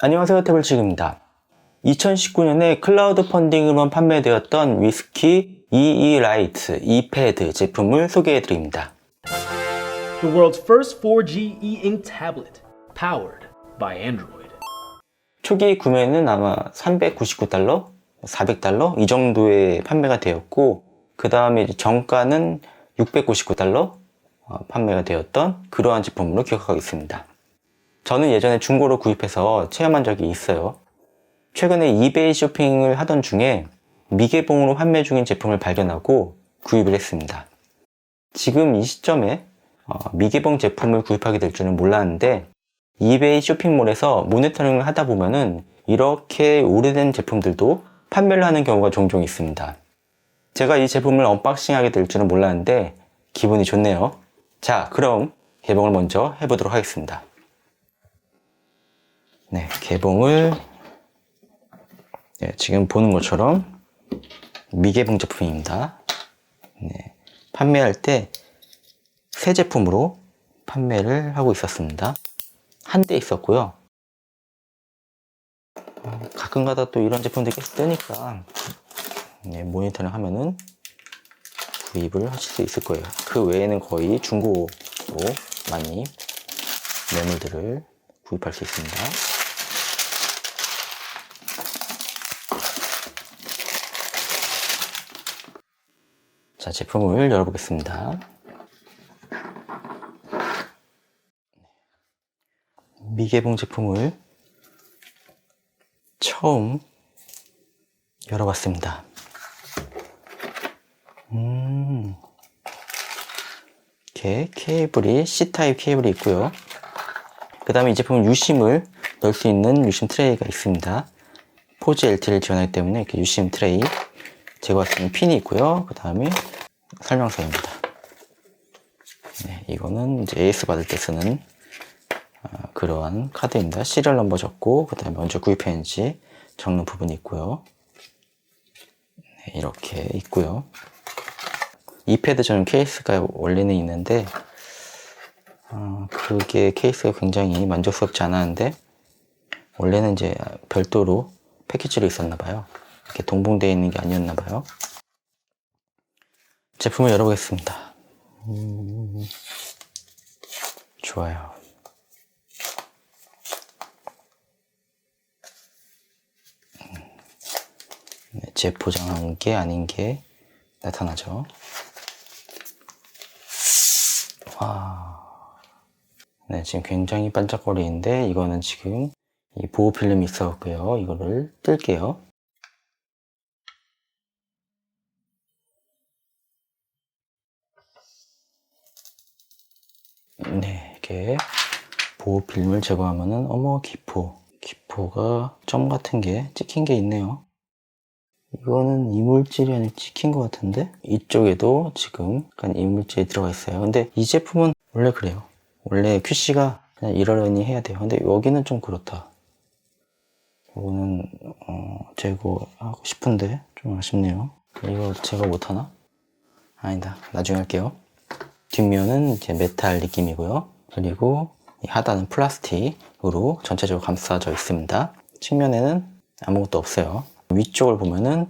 안녕하세요 태블치기입니다. 2019년에 클라우드 펀딩으로만 판매되었던 위스키 EE 라이트 E패드 제품을 소개해드립니다. The world's first 4G e-ink tablet, powered by Android. 초기 구매는 아마 399달러, 400달러 이 정도에 판매가 되었고 그 다음에 정가는 699달러 어, 판매가 되었던 그러한 제품으로 기억하고 있습니다. 저는 예전에 중고로 구입해서 체험한 적이 있어요. 최근에 이베이 쇼핑을 하던 중에 미개봉으로 판매 중인 제품을 발견하고 구입을 했습니다. 지금 이 시점에 어, 미개봉 제품을 구입하게 될 줄은 몰랐는데 이베이 쇼핑몰에서 모니터링을 하다 보면은 이렇게 오래된 제품들도 판매를 하는 경우가 종종 있습니다. 제가 이 제품을 언박싱하게 될 줄은 몰랐는데 기분이 좋네요. 자, 그럼 개봉을 먼저 해보도록 하겠습니다. 네, 개봉을 네, 지금 보는 것처럼 미개봉 제품입니다. 네, 판매할 때 새 제품으로 판매를 하고 있었습니다. 한 대 있었고요. 어, 가끔가다 또 이런 제품들이 계속 뜨니까 네, 모니터링 하면은 구입을 하실 수 있을 거예요. 그 외에는 거의 중고로 많이 매물들을 구입할 수 있습니다. 자, 제품을 열어보겠습니다. 미개봉 제품을 처음 열어봤습니다. 음, 이렇게 케이블이 C 타입 케이블이 있고요. 그 다음에 이 제품은 유심을 넣을 수 있는 유심 트레이가 있습니다. 포즈 LT를 지원하기 때문에 이렇게 유심 트레이 제거할 수 있는 핀이 있고요. 그 다음에 설명서입니다. 네, 이거는 이제 AS 받을 때 쓰는 어, 그러한 카드입니다. 시리얼 넘버 적고 그 다음에 언제 구입했는지 적는 부분이 있고요. 네, 이렇게 있고요. 이 패드 전용 케이스가 원래는 있는데 어, 그게 케이스가 굉장히 만족스럽지 않았는데 원래는 이제 별도로 패키지로 있었나 봐요. 이렇게 동봉되어 있는 게 아니었나 봐요. 제품을 열어보겠습니다. 음, 좋아요. 네, 재포장한 게 아닌 게 나타나죠. 와. 네, 지금 굉장히 반짝거리는데 이거는 지금 이 보호 필름이 있었고요. 이거를 뜰게요. 네, 이렇게 보호 필름을 제거하면은 어머 기포, 기포가 점 같은 게 찍힌 게 있네요. 이거는 이물질이 아니라 찍힌 것 같은데 이쪽에도 지금 약간 이물질이 들어가 있어요. 근데 이 제품은 원래 그래요. 원래 QC가 그냥 이러려니 해야 돼요. 근데 여기는 좀 그렇다. 이거는 어, 제거하고 싶은데 좀 아쉽네요. 이거 제거 못하나? 아니다. 나중에 할게요. 뒷면은 이제 메탈 느낌이고요. 그리고 이 하단은 플라스틱으로 전체적으로 감싸져 있습니다. 측면에는 아무것도 없어요. 위쪽을 보면은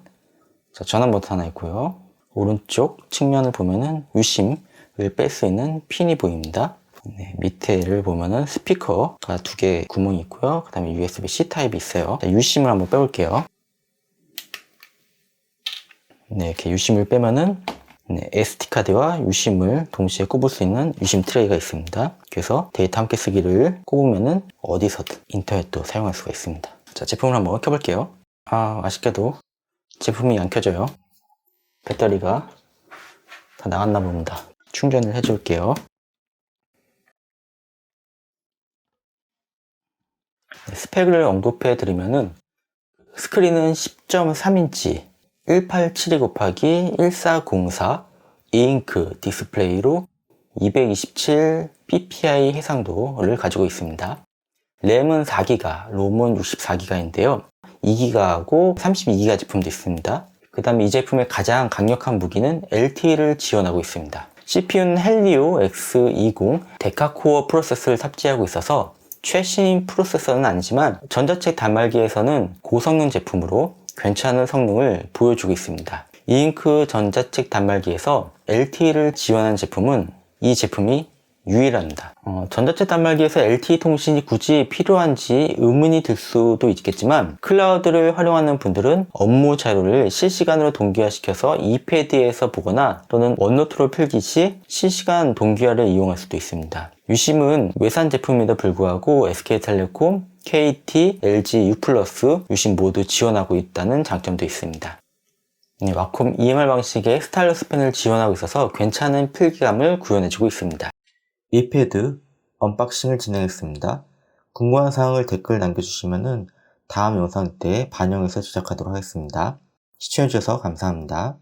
자, 전원 버튼 하나 있고요. 오른쪽 측면을 보면은 유심을 뺄 수 있는 핀이 보입니다. 네, 밑에를 보면은 스피커가 두 개 구멍이 있고요. 그 다음에 USB-C 타입이 있어요. 자, 유심을 한번 빼볼게요. 네, 이렇게 유심을 빼면은 네, SD카드와 유심을 동시에 꼽을 수 있는 유심 트레이가 있습니다. 그래서 데이터 함께 쓰기를 꼽으면은 어디서든 인터넷도 사용할 수가 있습니다. 자, 제품을 한번 켜볼게요. 아, 아쉽게도 제품이 안 켜져요. 배터리가 다 나갔나 봅니다. 충전을 해줄게요. 네, 스펙을 언급해 드리면은 스크린은 10.3인치 1872 곱하기 1404 이잉크 디스플레이로 227 ppi 해상도를 가지고 있습니다. 램은 4기가, 롬은 64기가인데요. 2기가하고 32기가 제품도 있습니다. 그 다음에 이 제품의 가장 강력한 무기는 LTE를 지원하고 있습니다. CPU는 헬리오 X20 데카코어 프로세서를 탑재하고 있어서 최신 프로세서는 아니지만 전자책 단말기에서는 고성능 제품으로 괜찮은 성능을 보여주고 있습니다. 이잉크 전자책 단말기에서 LTE를 지원하는 제품은 이 제품이 유일합니다. 어, 전자책 단말기에서 LTE 통신이 굳이 필요한지 의문이 들 수도 있겠지만 클라우드를 활용하는 분들은 업무 자료를 실시간으로 동기화시켜서 이패드에서 보거나 또는 원노트로 필기 시 실시간 동기화를 이용할 수도 있습니다. 유심은 외산 제품에도 불구하고 SK텔레콤, KT, LG, U+, 유심 모두 지원하고 있다는 장점도 있습니다. 네, 와콤 EMR 방식의 스타일러스 펜을 지원하고 있어서 괜찮은 필기감을 구현해주고 있습니다. 이패드 언박싱을 진행했습니다. 궁금한 사항을 댓글 남겨주시면 다음 영상 때 반영해서 제작하도록 하겠습니다. 시청해주셔서 감사합니다.